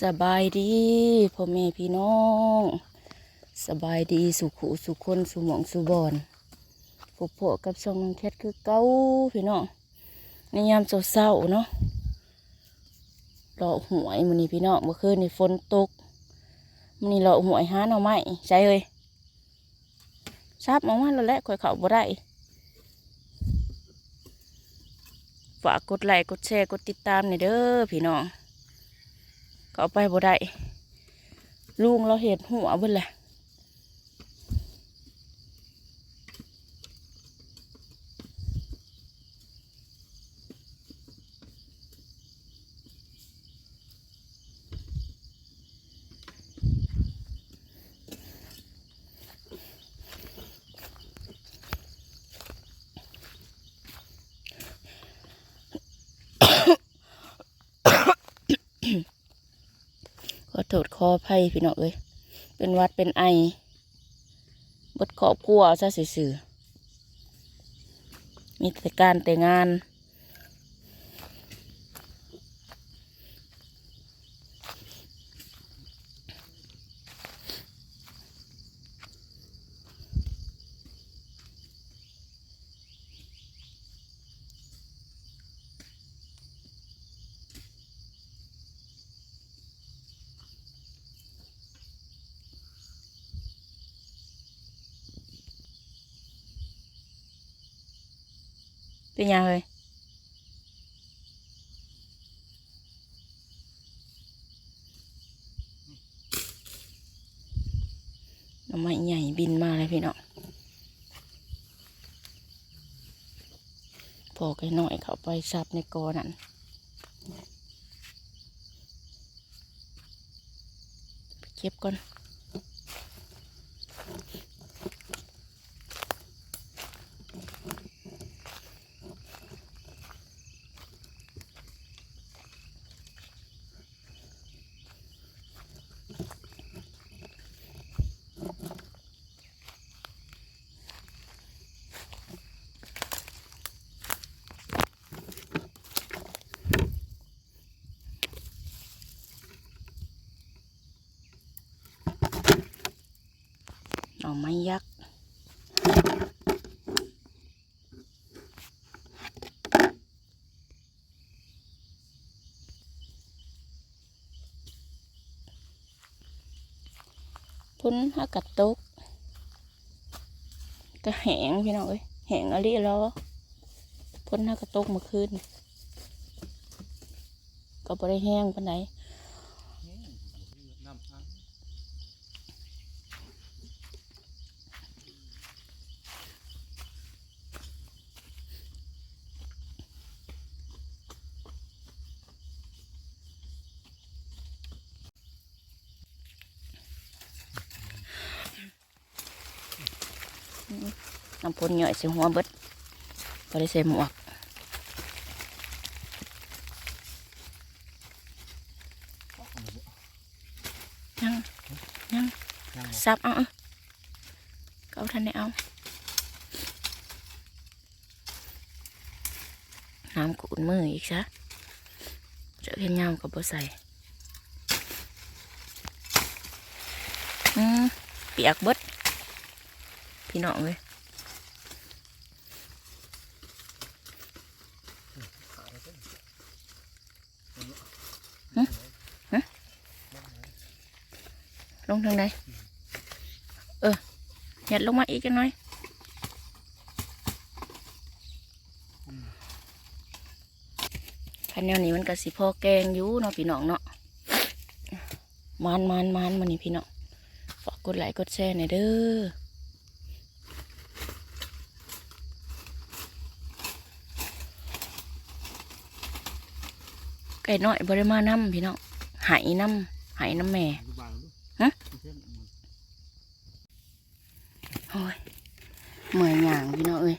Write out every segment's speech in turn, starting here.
สบายดีพ่อแม่พี่น้อง สบายดีสุขุสุคนสุหมองสุบอนพบพอกับช่องน้องแคทคือเก้าพี่น้องในยามเศร้าๆเนาะรอหวยมื้อนี้พี่น้องเมื่อคืนนี่ฝนตกมื้อนี้รอหวยหาหน่อไม้ใช่เลยทราบมาว่าแล้วแหละข่อยเขาบ่ได้ฝากกดไลค์กดแชร์กดติดตามหน่อยเด้อพี่น้อง เอาไปบ่ได้ลุงเราเห็ดหัวเบิ่นแหละ ขอโทษขออภัยพี่น้องเอ้ยเป็นวัดเป็นไอบดขอบครัวซะสื่อมีแต่การแต่งาน เป็นยังเลยน้ำไม้ใหญ่บินมาเลยพี่น้องพอแกหน่อยเขาไปซับในกอนั่นเก็บก่อน อไม้ยักษ์พุ้นฮักกัดตกก็แหงพี่น้องเอ้ยแหงอะไรแล้วพ้นฮักกัดตกเมื่อคืนก็บ่ได้แห้งปานใดน้ำพัง น้ำพ่นเหย่อยสิหัวเบิดบ่ได้ใส่หมวกยังยังยังบ่ซับเอาเอาก็เอาทันได้เอาน้ำขูดมืออีกซะเจอแค่ยามกับบ่ใส่อืมเปียกเบิดพี่น้องเลย ลงทางใดเออหยัดลงมาอีกจังหน่อยพันแนวนี้มันก็สิพอแกงอยู่เนาะพี่น้องเนาะมานมานมานมันนี่พี่น้องฝากกดไลค์กดแชร์หน่อยเด้อ ก่น้อยบริมาน้ำพี่น้องไหายน้ำไหายน้ำแม่อธิบายดูฮะเส้นมันโอ้ยเมื่อยหยางพี่น้องเอ้ย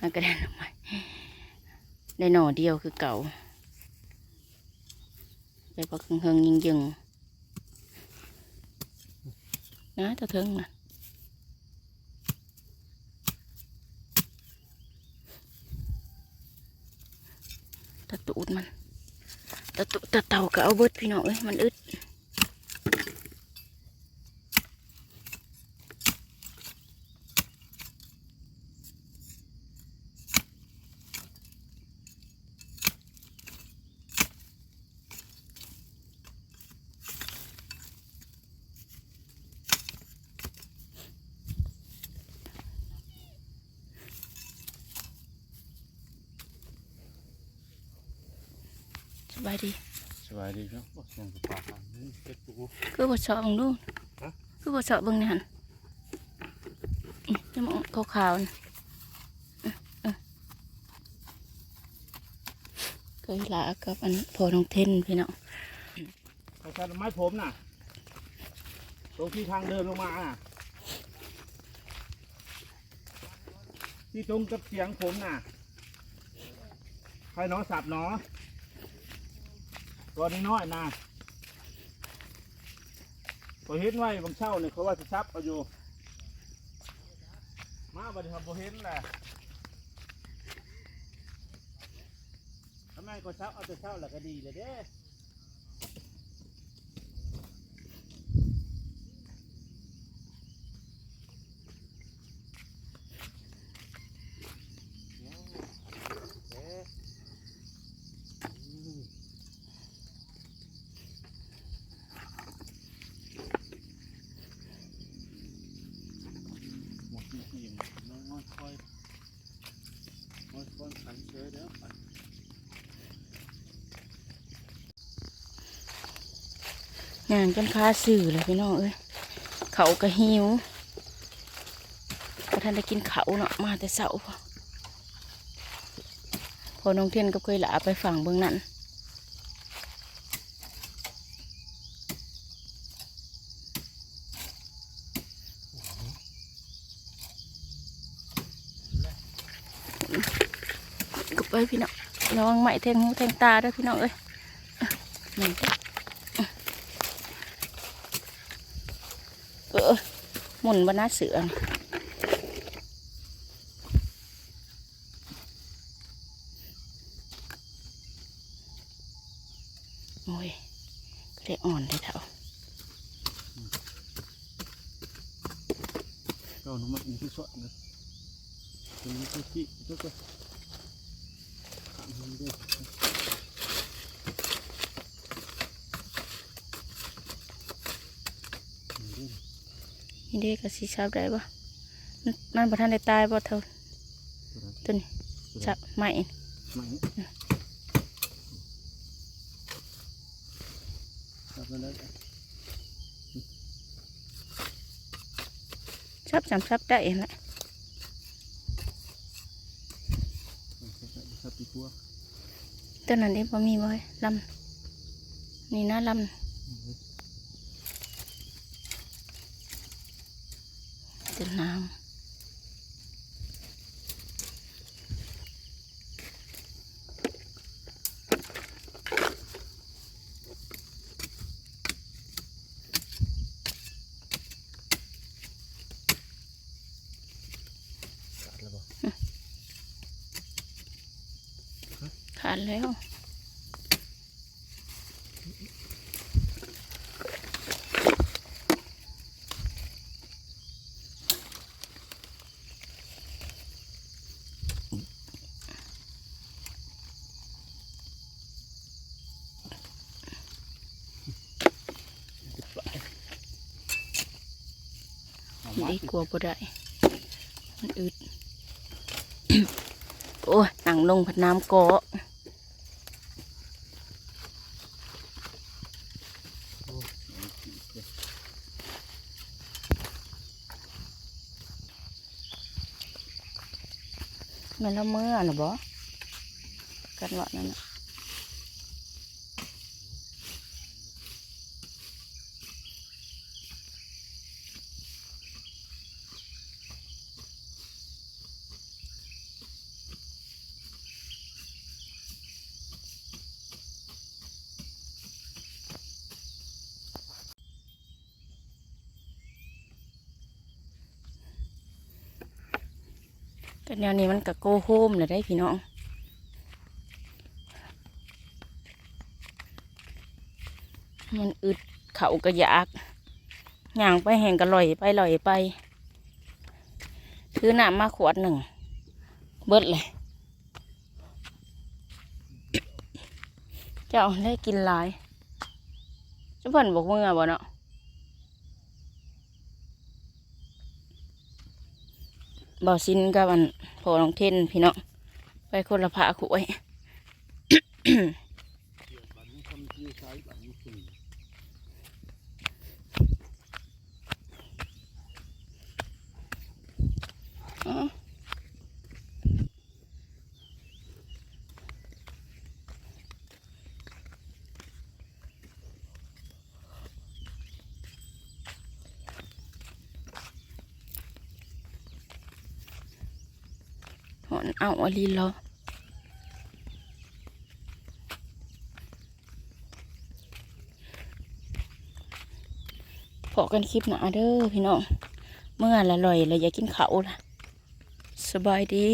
มันก็ได้หน่อไม้ได้หน่อเดียวคือเก่าไปพักเฮิงๆยิงยิงๆนะตะเทิงนะตะตูดมัน ตะตุตะเต่าก็เอาเบิดพี่น้องเอ้ยมันอึด บายดีสบายดีครับบอกเสียงกับปลาฟังนี่เป็ดปูคือบ่เชาะเบังดูฮะคือบ่เชาะเบิ่งนี่หั่นนี่จะมองขาวๆนี่อื้ออื้อเคยลากับอันพอน้องเทนพี่น้องใครใช้ไม้ผมน่ะตรงที่ทางเดินลงมาน่ะที่ตรงกับเสียงผมน่ะใครหน้อสับหน้อ ตัวนี้น้อยๆนะพอเห็นไว้บางเช่าเนี่ยเขาว่าจะซับเอาอยู่ มาบัดนี้ครับเห็นแหละทำไมก็ซับเอาแต่เช่าแหละก็ดีเลยเด้ หมดที่ที่น้องน้อยค่อยน้อยค่อยขันเฉยเด้อไป งานกันค้าสื่อเลยพี่น้องเอ้ยเขาก็หิวก็ท่านได้กินเขาเนาะมาแต่เสาพอพอน้องเทียนก็เคยหลาไปฝั่งเบื้องนั้นกบไปพี่น้องระวังไหมแทงหูแทงตาด้วยพี่น้องเอ้ยอะนี่อะเออ หมุนบนหน้าเสือโอ้ยก็ได้อ่อนได้เท่าก็นุ่มันที่สดนะตรงนี้ก็ที่ก็ก็ขังมันด้วย นี่เด็กก็สิชับได้ปะนั่นนั่นประท่านได้ตายปะเท่าตัวนี้ชับไม่ไม่ครับแล้วชับจำชับได้เองแหละครับพี่พัวตัวนั้นเองพอมีบ่อยลำนี่นะลำเป็นน้ำ กัดแล้วบ่ ขาดแล้วดีกว่าบ่ได้มันอึด โอ้ยนั่งลงผัดน้ำเกาะ แม่นละเมื่อน่ะบอกันวะนั่นนะ แนวนี้มันก็โกโฮมเลยได้พี่น้องมันอึดเขาก็อยากย่างไปแห่งก็ลอยไปลอยไปถือหน้ำมาขวดหนึ่ง เบิดเลย เจ้าได้กินหลายเจ้าเพิ่นบอกเมื่อบ่เนาะ บ่าวซินกับอันพอลองเทนพี่น้องไปคนละผ้าขวย เกี่ยวไป มันคือใช้แบบนี้คือ อ๋อ หอนเอาอลีลอพอกันคลิปหนาเด้อพี่น้อง เมื่อละลอยแล้วอยากกินเขาวล่ะ สบายดี